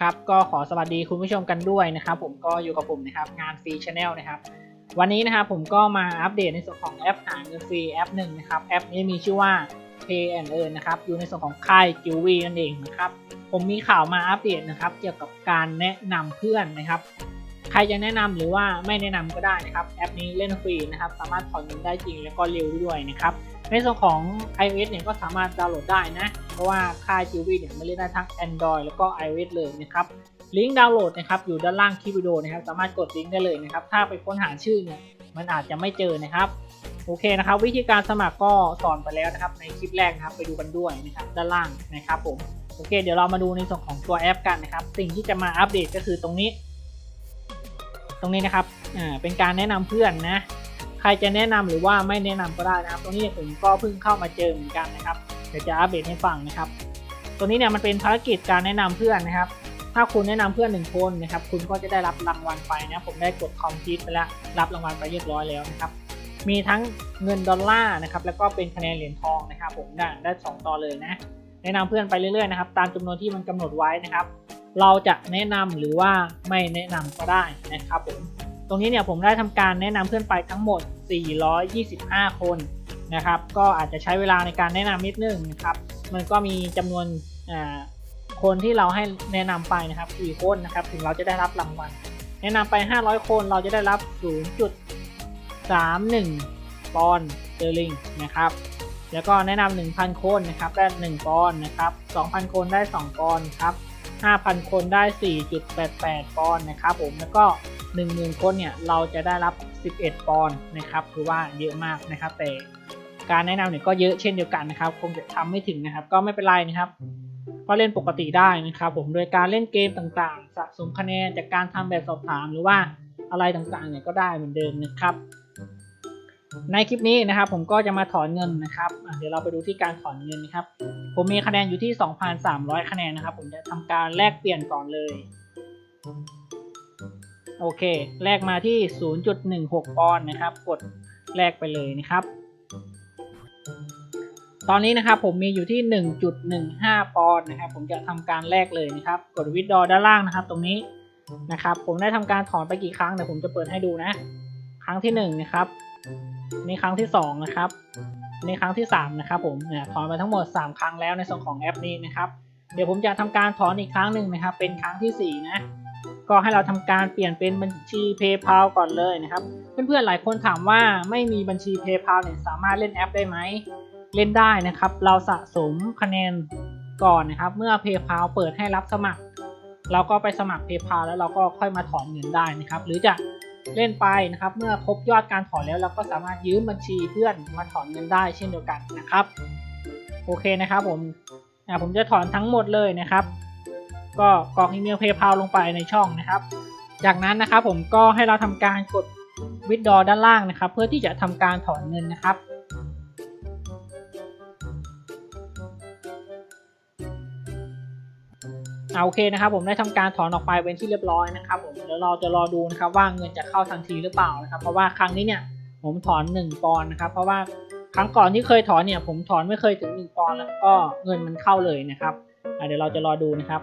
ครับก็ขอสวัสดีคุณผู้ชมกันด้วยนะครับผมก็อยู่กับผมนะครับงานฟรีชาแนลนะครับวันนี้นะครับผมก็มาอัปเดตในส่วนของแอปหาเงินฟรีแอปหนึ่งนะครับแอปนี้มีชื่อว่า Pay and Earn นะครับอยู่ในส่วนของค่ายจิววีนั่นเองนะครับผมมีข่าวมาอัปเดตนะครับเกี่ยวกับการแนะนำเพื่อนนะครับ ใครจะแนะนำหรือว่าไม่แนะนำก็ได้นะครับแอปนี้เล่นฟรีนะครับสามารถถอนเงินได้จริงแล้วก็เร็วด้วยนะครับในส่วนของ iOS เนี่ยก็สามารถดาวน์โหลดได้นะ เพราะว่าค่าย j u v เนี่ยมันเล่นได้ทั้ง Android แล้วก็ iOS เลยนะครับลิงก์ดาวน์โหลดนะครับอยู่ด้านล่างคลิปวิดีโอนะครับสามารถกดลิงก์ได้เลยนะครับถ้าไปค้นหาชื่อเนี่ยมันอาจจะไม่เจอนะครับโอเคนะครับวิธีการสมัครก็สอนไปแล้วนะครับในคลิปแรกนะครับไปดูกันด้วยนะครับด้านล่างนะครับผมโอเค เดี๋ยวเรามาดูในส่วนของตัวแอปกันนะครับ สิ่งที่จะมาอัปเดตก็คือตรงนี้ ตรงนี้นะครับอ่าเป็นการแนะนำเพื่อนนะใครจะแนะนำหรือว่าไม่แนะนำก็ได้นะครับ ตรงนี้ผมก็เพิ่งเข้ามาเจอเหมือนกันนะครับ เดี๋ยวจะอัปเดตให้ฟังนะครับ ตัวนี้เนี่ยมันเป็นภารกิจการแนะนำเพื่อนนะครับ ถ้าคุณแนะนำเพื่อนหนึ่งคนนะครับ คุณก็จะได้รับรางวัลไปนะ ผมได้กดคอมพิวไปแล้ว รับรางวัลไปเรียบร้อยแล้วนะครับ มีทั้งเงินดอลลาร์นะครับ แล้วก็เป็นคะแนนเหรียญทองนะครับ ผมได้ได้สองต่อเลยนะ แนะนำเพื่อนไปเรื่อยๆนะครับ ตามจำนวนที่มันกำหนดไว้นะครับ เราจะแนะนำหรือว่าไม่แนะนำก็ได้นะครับผม ตรงนี้เนี่ยผมได้ทำการแนะนำเพื่อนไปทั้งหมด 425 คน นะครับ ก็อาจจะใช้เวลาในการแนะนำนิดนึงนะครับ มันก็มีจำนวนคนที่เราให้แนะนำไปนะครับ4คนนะครับ ถึงเราจะได้รับรางวัล แนะนำไป 500 คนเราจะได้รับ 0.31 ปอนด์เตอร์ลิงนะครับ แล้วก็แนะนำ1,000 คนนะครับได้ 1 ปอนด์นะครับ 2,000 คนได้ 2 ปอนด์ครับ 5,000 คนได้ 4.88 ปอนด์นะครับผม แล้วก็ 10,000 คนเนี่ยเราจะได้รับ 11 ปอนด์นะครับ คือว่าเยอะมากนะครับแต่ การแนะนำเนี่ยก็เยอะเช่นเดียวกันนะครับ คงจะทำไม่ถึงนะครับ ก็ไม่เป็นไรนะครับ ก็เล่นปกติได้นะครับ ผมโดยการเล่นเกมต่างๆ สะสมคะแนนจากการทำแบบสอบถามหรือว่าอะไรต่างๆเนี่ยก็ได้เหมือนเดิมนะครับ ในคลิปนี้นะครับ ผมก็จะมาถอนเงินนะครับเดี๋ยวเราไปดูที่การถอนเงินนะครับ ผมมีคะแนนอยู่ที่ 2,300 คะแนนนะครับ ผมจะทำการแลกเปลี่ยนก่อนเลยโอเค แลกมาที่ 0.16 ปอนด์นะครับ กดแลกไปเลยนะครับ ตอนนี้นะครับผมมีอยู่ที่ 1.15 ปอนด์นะครับ ผมจะทำการแลกเลยนะครับ กดวิดดอด้านล่างนะครับ ตรงนี้นะครับ ผมได้ทำการถอนไปกี่ครั้งเดี๋ยวผมจะเปิดให้ดูนะ ครั้งที่1นงนะครับนี่ครั้งที่2นะครับนี่ครั้งที่ 3 นะครับ ผมเนี่ยถอนไปทั้งหมด 3 ครั้งแล้วในส่วนของแอปนี้นะครับ เดี๋ยวผมจะทำการถอนอีกครั้งหนึ่งนะครับ เป็นครั้งที่ 4 นะ ก็ให้เราทำการเปลี่ยนเป็นบัญชี PayPal ก่อนเลยนะครับ เพื่อนๆหลายคนถามว่าไม่มีบัญชี PayPal เนี่ยสามารถเล่นแอปได้ไหมเล่นได้นะครับ เราสะสมคะแนนก่อนนะครับ เมื่อ PayPal เปิดให้รับสมัคร เราก็ไปสมัคร PayPal แล้วเราก็ค่อยมาถอนเงินได้นะครับ หรือจะเล่นไปนะครับ เมื่อครบยอดการถอนแล้วเราก็สามารถยืมบัญชีเพื่อนมาถอนเงินได้เช่นเดียวกันนะครับ โอเคนะครับผมผมจะถอนทั้งหมดเลยนะครับ ก็กรอกอีเมล PayPal ลงไปในช่องนะครับ จากนั้นนะครับผมก็ให้เราทำการกดวิดดอด้านล่างนะครับ เพื่อที่จะทำการถอนเงินนะครับโอเคนะครับผมได้ทำการถอนออกไปเป็นที่เรียบร้อยนะครับผมเดี๋ยวเราจะรอดูนะครับว่าเงินจะเข้าทันทีหรือเปล่านะครับ เพราะว่าครั้งนี้เนี่ยผมถอน 1 ปอนด์นะครับ เพราะว่าครั้งก่อนที่เคยถอนเนี่ยผมถอนไม่เคยถึง 1 ปอนด์แล้วก็เงินมันเข้าเลยนะครับเดี๋ยวเราจะรอดูนะครับ